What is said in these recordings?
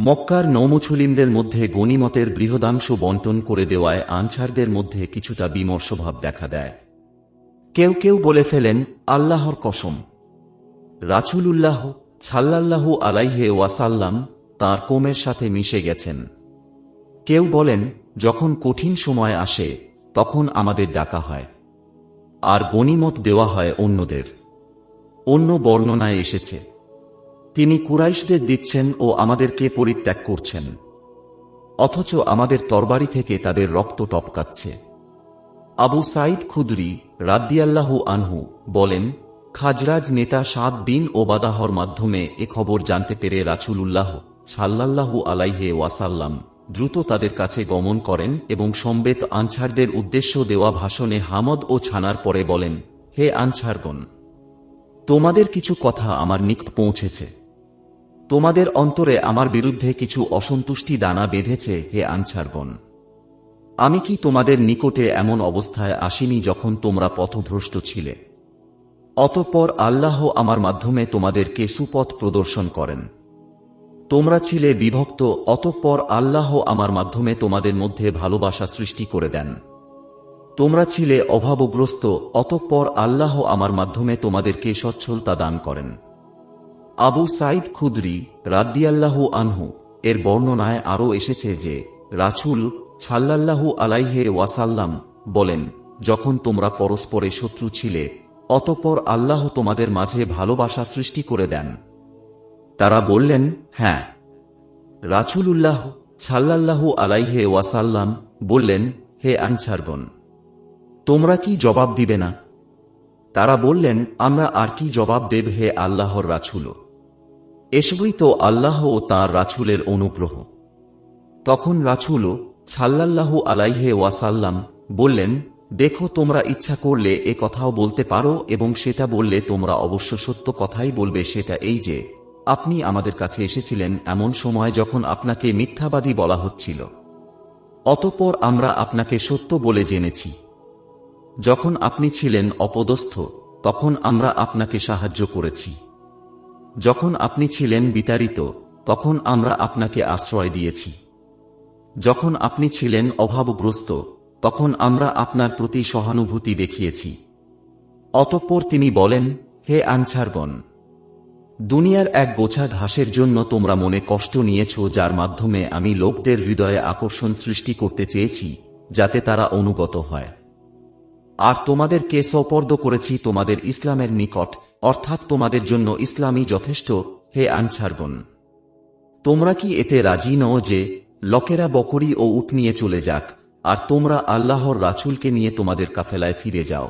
মক্কার নৌমুছলিমদের মধ্যে গনিমতের বৃহদাংশ বন্টন করে দেওয়ায় আনসারদের মধ্যে কিছুটা বিমর্ষভাব দেখা দেয়। কেউ কেউ বলে ফেলেন, আল্লাহর কসম। রাছুলুল্লাহ ছাল্লাল্লাহু আলাইহে ওয়াসাল্লাম তাঁর কোমের সাথে মিশে গেছেন। কেউ বলেন, যখন কঠিন সময় আসে, তখন আমাদের ডাকা হয়। আর গনিমত দেওয়া হয় অন্যদের। অন্য বর্ণনায় এসেছে তিনি কুরাইশদের দিচ্ছেন ও আমাদেরকে পরিত্যাগ করছেন। অথচ আমাদের তরবারি থেকে তাদের রক্ত টপকাচ্ছে। আবু সাইদ খুদরি রাদ্দিয়াল্লাহু আনহু বলেন, খাজরাজ নেতা সাত বিন ওবাদাহর মাধ্যমে এ খবর জানতে পেরে রাছুলুল্লাহ সাল্লাল্লাহু আলাইহে ওয়াসাল্লাম দ্রুত তাদের কাছে গমন করেন এবং সম্বেত আনছারদের উদ্দেশ্য দেওয়া ভাষণে হামদ ও ছানার পরে বলেন, হে আনছারগণ তোমাদের কিছু কথা আমার নিকট পৌঁছেছে। তোমাদের অন্তরে আমার বিরুদ্ধে কিছু অসন্তুষ্টি দানা বেঁধেছে হে আনছারগণ আমি কি তোমাদের নিকটে এমন অবস্থায় আসিনি যখন তোমরা পথভ্রষ্ট ছিলে? অতঃপর আল্লাহ আমার মাধ্যমে তোমাদেরকে সুপথ প্রদর্শন করেন। তোমরা ছিলে বিভক্ত, অতঃপর আল্লাহ আমার মাধ্যমে তোমাদের মধ্যে ভালোবাসা সৃষ্টি করে দেন। তোমরা ছিলে অভাবগ্রস্ত, অতঃপর আল্লাহ আমার মাধ্যমে তোমাদেরকে সচ্ছলতা দান করেন। আবু সাইদ খুদরি রাদ্দিয়াল্লাহু আনহু এর বর্ণনায় আরও এসেছে যে রাছুল ছাল্লাল্লাহু আলাইহে ওয়াসাল্লাম বলেন, যখন তোমরা পরস্পরে শত্রু ছিলে, অতঃপর আল্লাহ তোমাদের মাঝে ভালোবাসা সৃষ্টি করে দেন। তারা বললেন হ্যাঁ। রাছুলুল্লাহ ছাল্লাল্লাহু আলাইহে ওয়াসাল্লাম বললেন, হে আনছারগণ তোমরা কি জবাব দিবে না? তারা বললেন, আমরা আর কি জবাব দেব হে আল্লাহর রাছুল এসবই তো আল্লাহ ও তাঁর রাছুলের অনুগ্রহ। তখন রাছুল ছাল্লাল্লাহু আলাইহে ওয়াসাল্লাম বললেন, দেখো তোমরা ইচ্ছা করলে এ কথাও বলতে পারো এবং সেটা বললে তোমরা অবশ্য সত্য কথাই বলবে, সেটা এই যে, আপনি আমাদের কাছে এসেছিলেন এমন সময় যখন আপনাকে মিথ্যাবাদী বলা হচ্ছিল। অতপর আমরা আপনাকে সত্য বলে জেনেছি। যখন আপনি ছিলেন অপদস্থ, তখন আমরা আপনাকে সাহায্য করেছি। যখন আপনি ছিলেন বিতাড়িত, তখন আমরা আপনাকে আশ্রয় দিয়েছি। যখন আপনি ছিলেন অভাবগ্রস্ত, তখন আমরা আপনার প্রতি সহানুভূতি দেখিয়েছি। অতঃপর তিনি বলেন, হে আনছারগণ দুনিয়ার এক গোছা ঘাসের জন্য তোমরা মনে কষ্ট নিয়েছ, যার মাধ্যমে আমি লোকদের হৃদয়ে আকর্ষণ সৃষ্টি করতে চেয়েছি, যাতে তারা অনুগত হয়। আর তোমাদেরকে সপর্দ করেছি তোমাদের ইসলামের নিকট, অর্থাৎ তোমাদের জন্য ইসলামই যথেষ্ট, হে আনছারগণ তোমরা কি এতে রাজি নও যে, লোকেরা বকরি ও উট নিয়ে চলে যাক, আর তোমরা আল্লাহর রাছুলকে নিয়ে তোমাদের কাফেলায় ফিরে যাও।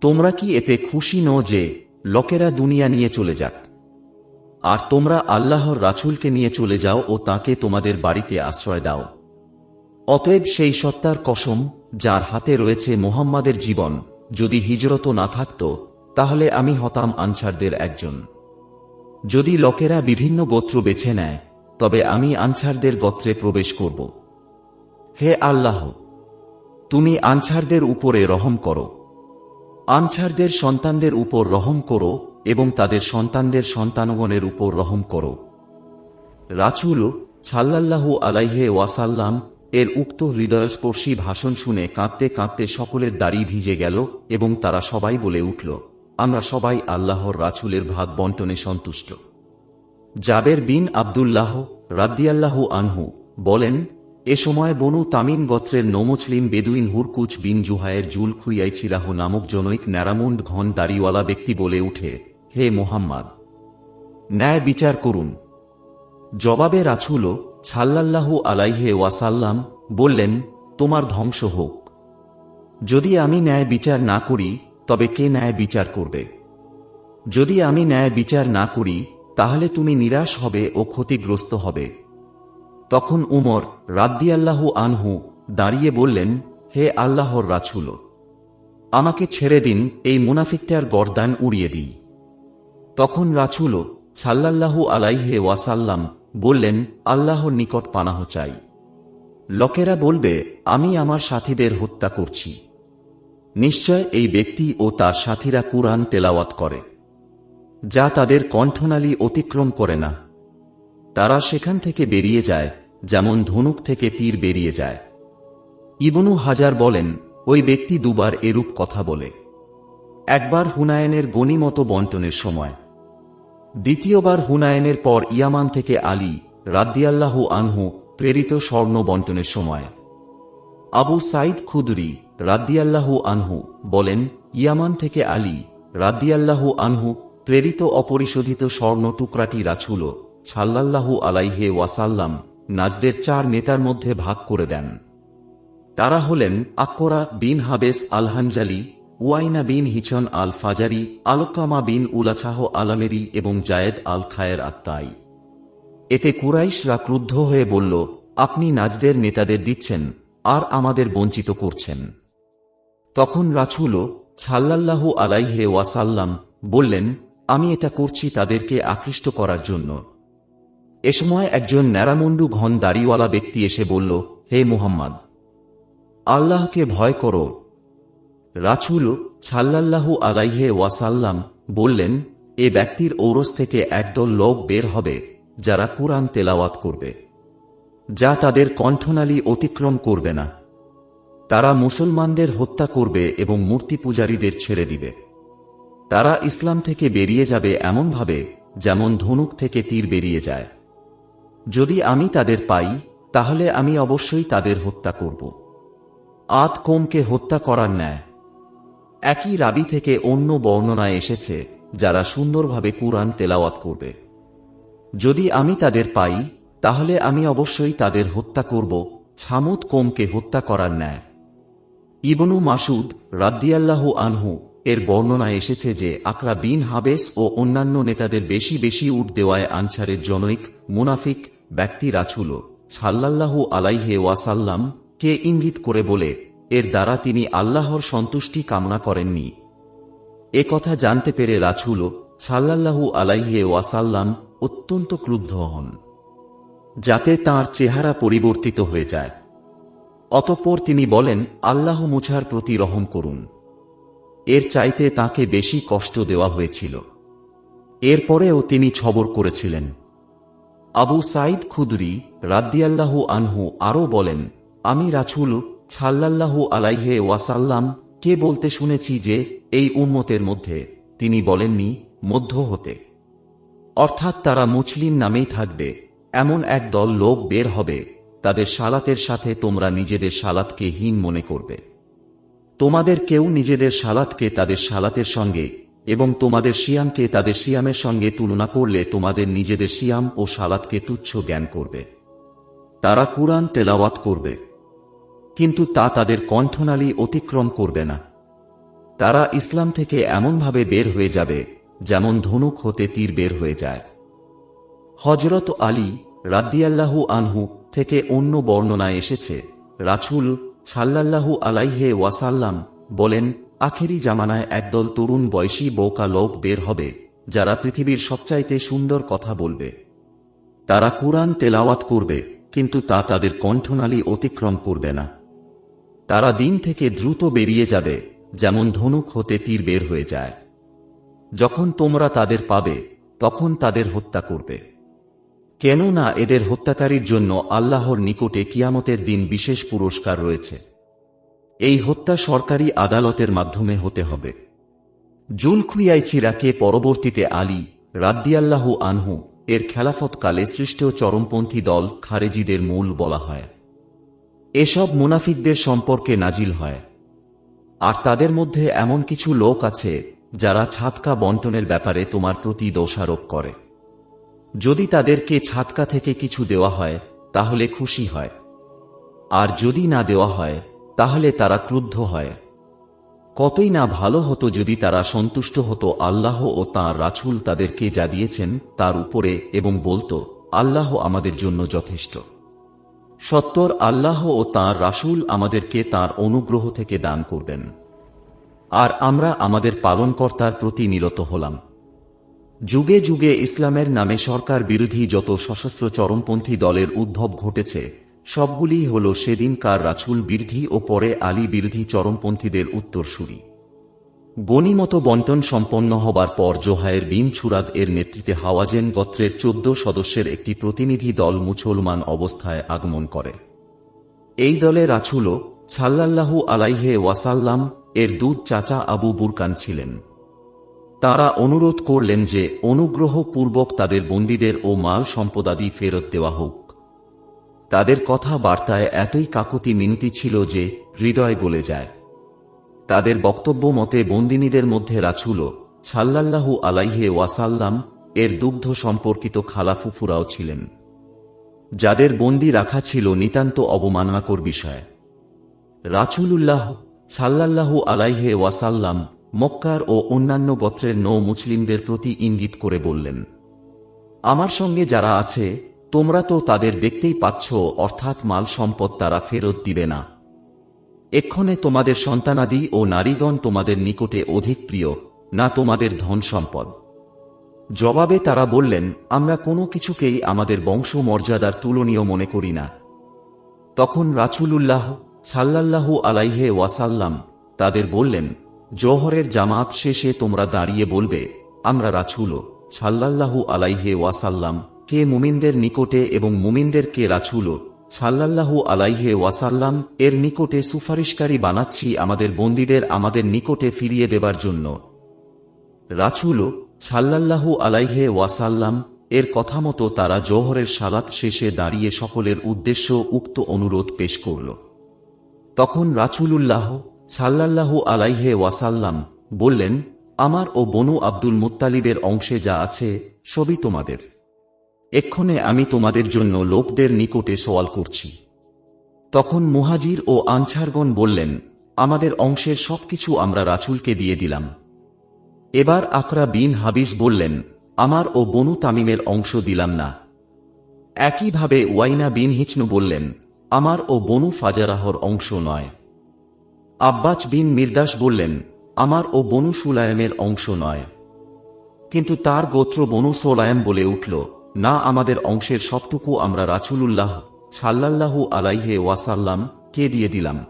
তোমরা কি এতে খুশি নও যে, লোকেরা দুনিয়া নিয়ে চলে যাক। আর তোমরা আল্লাহর রাছুলকে নিয়ে চলে যাও ও তাকে তোমাদের বাড়িতে আশ্রয় দাও। অতএব সেই সত্তার কসম, যার হাতে রয়েছে মোহাম্মদের জীবন, যদি হিজরত না থাকত, তাহলে আমি হতাম আনসারদের একজন। যদি লোকেরা বিভিন্ন গোত্র বেছে নেয়, তবে আমি আনসারদের গোত্রে প্রবেশ করব। হে আল্লাহ, তুমি আনসারদের উপরে রহম করো। আনসারদের সন্তানদের উপর রহম করো এবং তাদের সন্তানদের সন্তানগণের উপর রহম করো। রাচুল ছাল্লাল্লাহু আলাইহে ওয়াসাল্লাম এর উক্ত হৃদয়স্পর্শী ভাষণ শুনে কাঁদতে কাঁদতে সকলের দাড়ি ভিজে গেল এবং তারা সবাই বলে উঠল, আমরা সবাই আল্লাহর রাছুলের ভাগ বন্টনে সন্তুষ্ট। জাবের বিন আবদুল্লাহ রাদ্দিয়াল্লাহু আনহু বলেন, এ সময় বনু তামিম গত্রের নমুসলিম বেদুইন হুরকুচ বিন জুহায়ের জুল খুইয়াই ছিলাহ নামক জনৈক ন্যারামুন্ড ঘন দাড়িওয়ালা ব্যক্তি বলে উঠে, হে মোহাম্মদ, ন্যায় বিচার করুন। জবাবে রাছুল ছাল্লাল্লাহু আলাইহে ওয়াসাল্লাম বললেন, তোমার ধ্বংস হোক। যদি আমি ন্যায় বিচার না করি, তবে কে ন্যায় বিচার করবে? যদি আমি ন্যায় বিচার না করি, তাহলে তুমি নিরাশ হবে ও ক্ষতিগ্রস্ত হবে। তখন উমর রাদ্দিয়াল্লাহু আনহু দাঁড়িয়ে বললেন, হে আল্লাহর রাছুল আমাকে ছেড়ে দিন, এই মুনাফিকটার গরদান উড়িয়ে দিই। তখন রাছুল ছাল্লাল্লাহু আলাইহে ওয়াসাল্লাম বললেন, আল্লাহর নিকট পানাহ চাই। লোকেরা বলবে, আমি আমার সাথীদের হত্যা করছি। নিশ্চয় এই ব্যক্তি ও তার সাথীরা কুরআন তেলাওয়াত করে, যা তাদের কণ্ঠনালী অতিক্রম করে না। তারা সেখান থেকে বেরিয়ে যায়, যেমন ধনুক থেকে তীর বেরিয়ে যায়। ইবনু হাজার বলেন, ওই ব্যক্তি দুবার এরূপ কথা বলে। একবার হুনায়নের গণিমত বন্টনের সময় দ্বিতীয়বার হুনায়নের পর ইয়ামান থেকে আলী রাদ্দিয়াল্লাহু আনহু প্রেরিত স্বর্ণ বন্টনের সময়। আবু সাইদ খুদরি রাদ্দিয়াল্লাহু আনহু বলেন, ইয়ামান থেকে আলী রাদ্দিয়াল্লাহু আনহু প্রেরিত অপরিশোধিত স্বর্ণ টুকরাটি রাছুল ছাল্লাল্লাহু আলাইহে ওয়াসাল্লাম নাজদের চার নেতার মধ্যে ভাগ করে দেন। তারা হলেন আকরা বিন হাবেস আল হানজালি ওয়াইনা বিন হিচন আল ফাজারি আলকামা বিন উলাছাহ আলামেরি এবং জায়েদ আল খায়ের আত্মাই। এতে কুরাইশরা ক্রুদ্ধ হয়ে বলল, আপনি নাজদের নেতাদের দিচ্ছেন, আর আমাদের বঞ্চিত করছেন। তখন রাছুল ছাল্লাল্লাহু আলাইহে ওয়াসাল্লাম বললেন, আমি এটা করছি তাদেরকে আকৃষ্ট করার জন্য। এ সময় একজন ন্যাড়ামুন্ডু ঘন দাড়িওয়ালা ব্যক্তি এসে বলল, হে মুহাম্মদ, আল্লাহকে ভয় করো রাছুল ছাল্লাল্লাহু আলাইহে ওয়াসাল্লাম বললেন, এ ব্যক্তির ঔরস থেকে একদল লোক বের হবে, যারা কুরআন তেলাওয়াত করবে, যা তাদের কণ্ঠনালী অতিক্রম করবে না। তারা মুসলমানদের হত্যা করবে এবং মূর্তি পূজারীদের ছেড়ে দিবে। তারা ইসলাম থেকে বেরিয়ে যাবে এমনভাবে যেমন ধনুক থেকে তীর বেরিয়ে যায়। যদি আমি তাদের পাই, তাহলে আমি অবশ্যই তাদের হত্যা করব। আদ কোমকে হত্যা করার ন্যায়। একই রাবি থেকে অন্য বর্ণনায় এসেছে, যারা সুন্দরভাবে কুরআন তেলাওয়াত করবে। যদি আমি তাদের পাই, তাহলে আমি অবশ্যই তাদের হত্যা করব, ছামুদ কোমকে হত্যা করার ন্যায়। ইবনু মাসুদ রাদ্দিয়াল্লাহু আনহু এর বর্ণনা এসেছে যে আকরা বিন হাবেস ও অন্যান্য নেতাদের বেশি বেশি উঠ দেওয়ায় আনসারের জনৈক, মুনাফিক, ব্যক্তি রাছুল ছাল্লাল্লাহু আলাইহে ওয়াসাল্লাম কে ইঙ্গিত করে বলে এর দ্বারা তিনি আল্লাহর সন্তুষ্টি কামনা করেননি। এ কথা জানতে পেরে রাছুল সাল্লাল্লাহু আলাইহে ওয়াসাল্লাম অত্যন্ত ক্রুদ্ধ হন, যাতে তার চেহারা পরিবর্তিত হয়ে যায়। অতঃপর তিনি বলেন, আল্লাহ মুছার প্রতি রহম করুন। এর চাইতে তাকে বেশি কষ্ট দেওয়া হয়েছিল। এরপরেও তিনি ছবর করেছিলেন। আবু সাইদ খুদরি রাদ্দিয়াল্লাহু আনহু আরও বলেন, আমি রাছুল ছাল্লাল্লাহু আলাইহে ওয়াসাল্লাম, কে বলতে শুনেছি যে এই উম্মতের মধ্যে তিনি বলেননি মধ্য হতে? অর্থাৎ তারা মুছলিম নামেই থাকবে। এমন এক দল লোক বের হবে, তাদের সালাতের সাথে তোমরা নিজেদের সালাতকে হীন মনে করবে। তোমাদের কেউ নিজেদের সালাতকে তাদের সালাতের সঙ্গে এবং তোমাদের সিয়ামকে তাদের সিয়ামের সঙ্গে তুলনা করলে তোমাদের নিজেদের সিয়াম ও সালাতকে তুচ্ছ জ্ঞান করবে। তারা কুরআন তেলাওয়াত করবে। কিন্তু তা তাদের কণ্ঠনালী অতিক্রম করবে না। তারা ইসলাম থেকে এমনভাবে বের হয়ে যাবে, যেমন ধনুক হতে তীর বের হয়ে যায়। হজরত আলী রাদ্দিয়াল্লাহু আনহু থেকে অন্য বর্ণনায় এসেছে রাছুল ছাল্লাল্লাহু আলাইহে ওয়াসাল্লাম বলেন, আখেরি জামানায় একদল তরুণ বয়সী বৌকা লোক বের হবে, যারা পৃথিবীর সবচাইতে সুন্দর কথা বলবে। তারা কুরআন তেলাওয়াত করবে, কিন্তু তা তাদের কণ্ঠনালী অতিক্রম করবে না। তারা দিন থেকে দ্রুত বেরিয়ে যাবে, যেমন ধনুক হতে তীর বের হয়ে যায়। যখন তোমরা তাদের পাবে, তখন তাদের হত্যা করবে। কেননা এদের হত্যাকারীর জন্য আল্লাহর নিকটে কিয়ামতের দিন বিশেষ পুরস্কার রয়েছে। এই হত্যা সরকারি আদালতের মাধ্যমে হতে হবে। জুলখুইয়াইছিরাকে পরবর্তীতে আলী রাদ্দিয়াল্লাহু আনহু এর খেলাফতকালে সৃষ্ট চরমপন্থী দল খারেজিদের মূল বলা হয়। এসব মুনাফিকদের সম্পর্কে নাজিল হয়। আর তাদের মধ্যে এমন কিছু লোক আছে, যারা ছাতকা বন্টনের ব্যাপারে তোমার প্রতি দোষারোপ করে। যদি তাদেরকে ছাতকা থেকে কিছু দেওয়া হয়, তাহলে খুশি হয়। আর যদি না দেওয়া হয়, তাহলে তারা ক্রুদ্ধ হয়। কতই না ভালো হতো যদি তারা সন্তুষ্ট হতো আল্লাহ ও তাঁর রাছুল তাদেরকে যা দিয়েছেন তার উপরে এবং বলতো, আল্লাহ আমাদের জন্য যথেষ্ট। সত্তর আল্লাহ ও তাঁর রাসূল আমাদেরকে তার অনুগ্রহ থেকে দান করবেন। আর আমরা আমাদের পালনকর্তার প্রতি নিরত হলাম। যুগে যুগে ইসলামের নামে সরকার বিরোধী যত সশস্ত্র চরমপন্থী দলের উদ্ভব ঘটেছে সবগুলি হল সেদিনকার রাছুল বিরোধী ও পরে আলী বিরোধী চরমপন্থীদের উত্তরসূরি। গণিমত বন্টন সম্পন্ন হবার পর জোহায়ের বিন ছুরাদ এর নেতৃত্বে হাওয়াজেন গোত্রের চোদ্দ সদস্যের একটি প্রতিনিধি দল মুসলমান অবস্থায় আগমন করে। এই দলে রাছুল ছাল্লাল্লাহু আলাইহে ওয়াসাল্লাম এর দুধ চাচা আবু বুরকান ছিলেন। তারা অনুরোধ করলেন যে অনুগ্রহ পূর্বক তাদের বন্দীদের ও মাল সম্পদাদি ফেরত দেওয়া হোক। তাদের কথা বার্তায় এতই কাকুতি মিনতি ছিল যে হৃদয় গলে যায়। তাদের বক্তব্য মতে বন্দিনীদের মধ্যে রাছুল ছাল্লাল্লাহু আলাইহে ওয়াসাল্লাম এর দুগ্ধ সম্পর্কিত খালাফুফুরাও ছিলেন, যাদের বন্দি রাখা ছিল নিতান্ত অবমাননাকর বিষয়। রাচুলুল্লাহ সাল্লাল্লাহু আলাইহে ওয়াসাল্লাম মক্কার ও অন্যান্য গোত্রের নৌ মুসলিমদের প্রতি ইঙ্গিত করে বললেন, আমার সঙ্গে যারা আছে, তোমরা তো তাদের দেখতেই পাচ্ছ, অর্থাৎ মাল সম্পদ তারা ফেরত দিবে না। এক্ষণে তোমাদের সন্তানাদি ও নারীগণ তোমাদের নিকটে অধিক প্রিয়, না তোমাদের ধন সম্পদ। জবাবে তারা বললেন, আমরা কোনো কিছুকেই আমাদের বংশ মর্যাদার তুলনীয় মনে করি না। তখন রাচুলুল্লাহ সাল্লাল্লাহু আলাইহে ওয়াসাল্লাম তাদের বললেন, জোহরের জামাত শেষে তোমরা দাঁড়িয়ে বলবে, আমরা রাছুল সাল্লাল্লাহু আলাইহে ওয়াসাল্লাম, কে মুমিনদের নিকটে এবং মুমিনদের কে রাছুল সাল্লাল্লাহু আলাইহে ওয়াসাল্লাম এর নিকটে সুপারিশকারী বানাচ্ছি আমাদের বন্দীদের আমাদের নিকটে ফিরিয়ে দেবার জন্য। রাছুল সাল্লাল্লাহু আলাইহে ওয়াসাল্লাম এর কথা মতো তারা জোহরের সালাত শেষে দাঁড়িয়ে সকলের উদ্দেশ্য উক্ত অনুরোধ পেশ করল। তখন রাচুলুল্লাহ সাল্লাল্লাহু আলাইহে ওয়াসাল্লাম বললেন, আমার ও বনু আব্দুল মুত্তালিবের অংশে যা আছে, সবই তোমাদের। এক্ষণে আমি তোমাদের জন্য লোকদের নিকটে সওয়াল করছি। তখন মুহাজির ও আনছারগণ বললেন, আমাদের অংশের সবকিছু আমরা রাচুলকে দিয়ে দিলাম। এবার আকরা বিন হাবিস বললেন, আমার ও বনু তামিমের অংশ দিলাম না। একইভাবে ওয়াইনা বিন হিচনু বললেন, আমার ও বনু ফাজারাহর অংশ নয়। আব্বাস বিন মির্দাস বললেন, আমার ও বনু সুলায়মের অংশ নয়। কিন্তু তার গোত্র বনু সোলায়ম বলে উঠল না আমাদের অংশের সবটুকু আমরা রাচুলুল্লাহ সাল্লাল্লাহু আলাইহে ওয়াসাল্লাম কে দিয়ে দিলাম।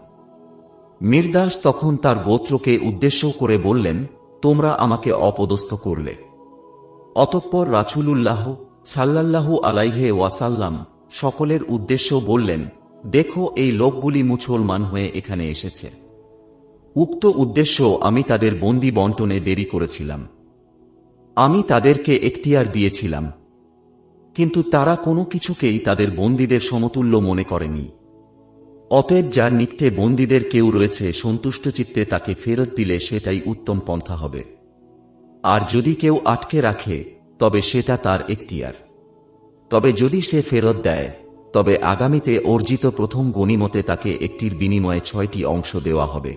মির্দাস তখন তার গোত্রকে উদ্দেশ্য করে বললেন, তোমরা আমাকে অপদস্থ করলে। অতঃপর রাছুলুল্লাহ সাল্লাল্লাহু আলাইহে ওয়াসাল্লাম সকলের উদ্দেশ্য বললেন, দেখো এই লোকগুলি মুসলমান হয়ে এখানে এসেছে। উক্ত উদ্দেশ্য আমি তাদের বন্দি বন্টনে দেরি করেছিলাম। আমি তাদেরকে এখতিয়ার দিয়েছিলাম। কিন্তু তারা কোনো কিছুকেই তাদের বন্দীদের সমতুল্য মনে করেনি। অতএব যার নিত্যে বন্দীদের কেউ রয়েছে সন্তুষ্ট চিত্তে তাকে ফেরত দিলে সেটাই উত্তম পন্থা হবে। আর যদি কেউ আটকে রাখে, তবে সেটা তার এখতিয়ার। তবে যদি সে ফেরত দেয়, তবে আগামীতে অর্জিত প্রথম গণিমতে তাকে একটির বিনিময়ে ছয়টি অংশ দেওয়া হবে।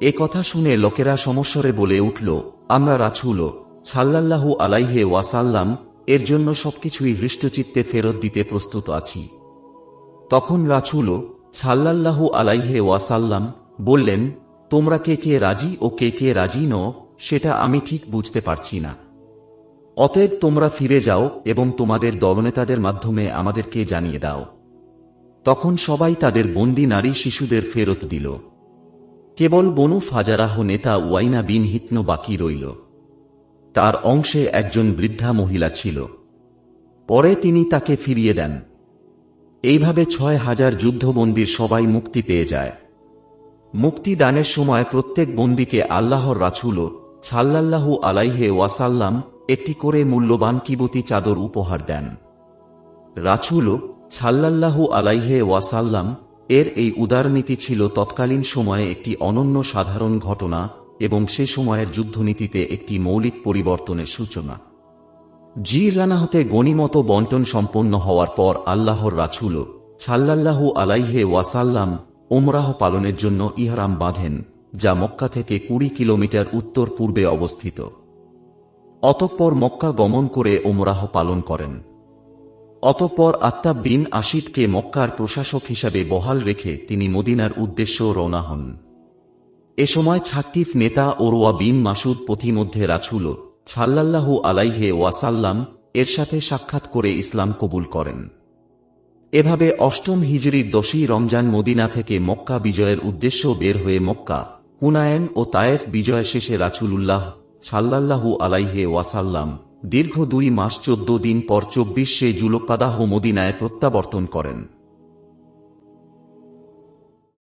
এ কথা শুনে লোকেরা সমস্বরে বলে উঠল, আমরা রাছুল সাল্লাল্লাহু আলাইহে ওয়াসাল্লাম এর জন্য সবকিছুই হৃষ্টচিত্তে ফেরত দিতে প্রস্তুত আছি। তখন রাছুল সাল্লাল্লাহু আলাইহে ওয়াসাল্লাম বললেন, তোমরা কে কে রাজি ও কে কে রাজি ন সেটা আমি ঠিক বুঝতে পারছি না। অতএব তোমরা ফিরে যাও এবং তোমাদের দলনেতাদের মাধ্যমে আমাদেরকে জানিয়ে দাও। তখন সবাই তাদের বন্দি নারী শিশুদের ফেরত দিল। কেবল বনু ফাজারাহ নেতা ওয়াইনা বিন হিতন বাকি রইল। তার অংশে একজন বৃদ্ধা মহিলা ছিল। পরে তিনি তাকে ফিরিয়ে দেন। এইভাবে ছয় হাজার যুদ্ধবন্দির সবাই মুক্তি পেয়ে যায়। মুক্তি দানের সময় প্রত্যেক বন্দীকে আল্লাহর রাছুল ছাল্লাল্লাহু আলাইহে ওয়াসাল্লাম একটি করে মূল্যবান কিবতী চাদর উপহার দেন। রাছুল ছাল্লাল্লাহু আলাইহে ওয়াসাল্লাম এর এই উদারনীতি ছিল তৎকালীন সময়ে একটি অনন্য সাধারণ ঘটনা এবং সে সময়ের যুদ্ধনীতিতে একটি মৌলিক পরিবর্তনের সূচনা। জির রানাহতে গণিমত বন্টন সম্পন্ন হওয়ার পর আল্লাহর রাছুল ছাল্লাল্লাহু আলাইহে ওয়াসাল্লাম ওমরাহ পালনের জন্য ইহরাম বাঁধেন, যা মক্কা থেকে কুড়ি কিলোমিটার উত্তর পূর্বে অবস্থিত। অতঃপর মক্কা গমন করে ওমরাহ পালন করেন। অতঃপর আত্তাব বিন আশিদকে মক্কার প্রশাসক হিসাবে বহাল রেখে তিনি মদিনার উদ্দেশ্য রওনা হন। এ সময় ছাত্তিফ নেতা ওরোয়া বিন মাসুদ পথিমধ্যে রাছুল ছাল্লাল্লাহু আলাইহে ওয়াসাল্লাম এর সাথে সাক্ষাৎ করে ইসলাম কবুল করেন। এভাবে অষ্টম হিজড়ির দশই রমজান মদিনা থেকে মক্কা বিজয়ের উদ্দেশ্য বের হয়ে মক্কা, হুনায়েন ও তায়েফ বিজয় শেষে রাসূলুল্লাহ সাল্লাল্লাহু আলাইহে ওয়াসাল্লাম দীর্ঘ দুই মাস চোদ্দ দিন পর চব্বিশে জুলকাদাহ মদিনায় প্রত্যাবর্তন করেন।